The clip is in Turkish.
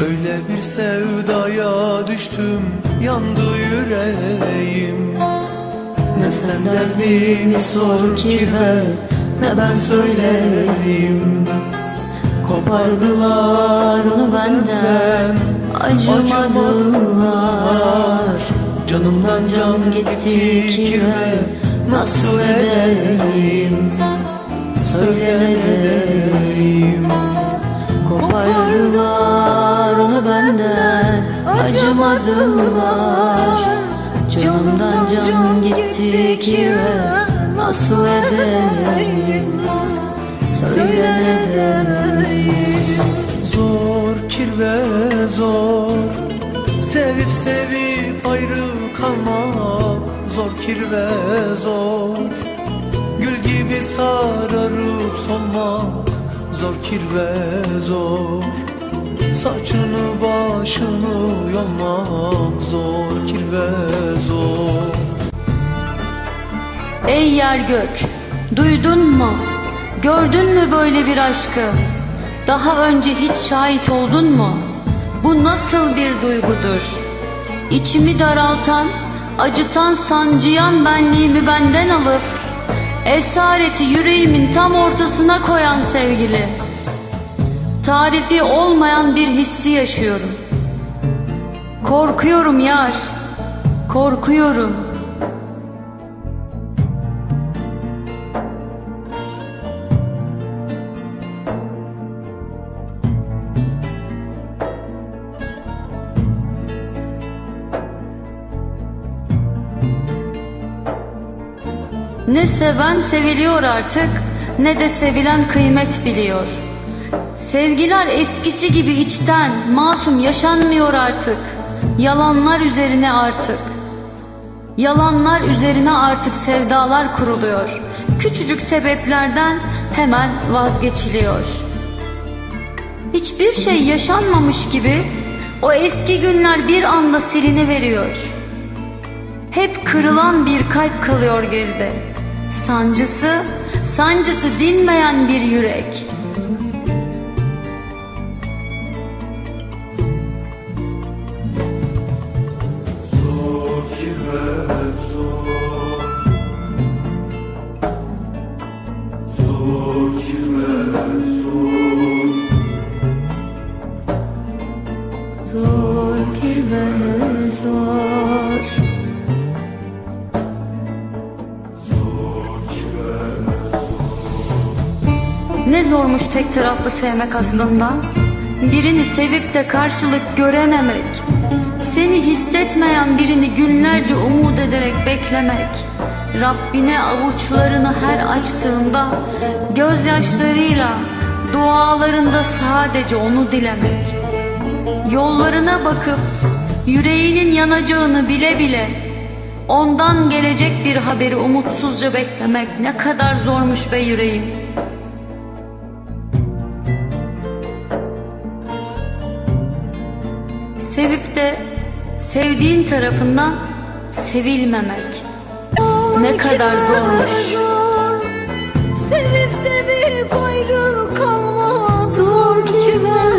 Öyle bir sevdaya düştüm yandı yüreğim. Ne sen derdimi sor kirve ne ben söyleyeyim. Kopardılar onu benden acımadılar. Canımdan can gitti kirve nasıl edeyim? Söyle ne diyeyim Kopardılar benden Acımadılar. Canımdan can gitti ki Nasıl edeyim? Söyle ne Zor kirve zor. Sevip sevip ayrı kalmak Zor kirve zor. Gül gibi sararıp solmak Zor kirve zor Saçını başını yolmak Zor kirve zor Ey yer gök, duydun mu? Gördün mü böyle bir aşkı? Daha önce hiç şahit oldun mu? Bu nasıl bir duygudur? İçimi daraltan, acıtan, sancıyan benliğimi benden alıp esareti yüreğimin tam ortasına koyan sevgili. Tarifi olmayan bir hissi yaşıyorum. Korkuyorum yar, korkuyorum. Ne seven seviliyor artık ne de sevilen kıymet biliyor. Sevgiler eskisi gibi içten, masum yaşanmıyor artık. Yalanlar üzerine artık. Yalanlar üzerine artık sevdalar kuruluyor. Küçücük sebeplerden hemen vazgeçiliyor. Hiçbir şey yaşanmamış gibi o eski günler bir anda silini veriyor. Hep kırılan bir kalp kalıyor geride. Sancısı, sancısı dinmeyen bir yürek. Zor kirve zor Ne zormuş tek taraflı sevmek aslında. Birini sevip de karşılık görememek. Seni hissetmeyen birini günlerce umut ederek beklemek. Rabbine avuçlarını her açtığında gözyaşlarıyla dualarında sadece onu dilemek. Yollarına bakıp yüreğinin yanacağını bile bile ondan gelecek bir haberi umutsuzca beklemek ne kadar zormuş be yüreğim. Sevip de sevdiğin tarafından sevilmemek ne kadar zormuş. Sevip sevip ayrı kalmak Zor kirve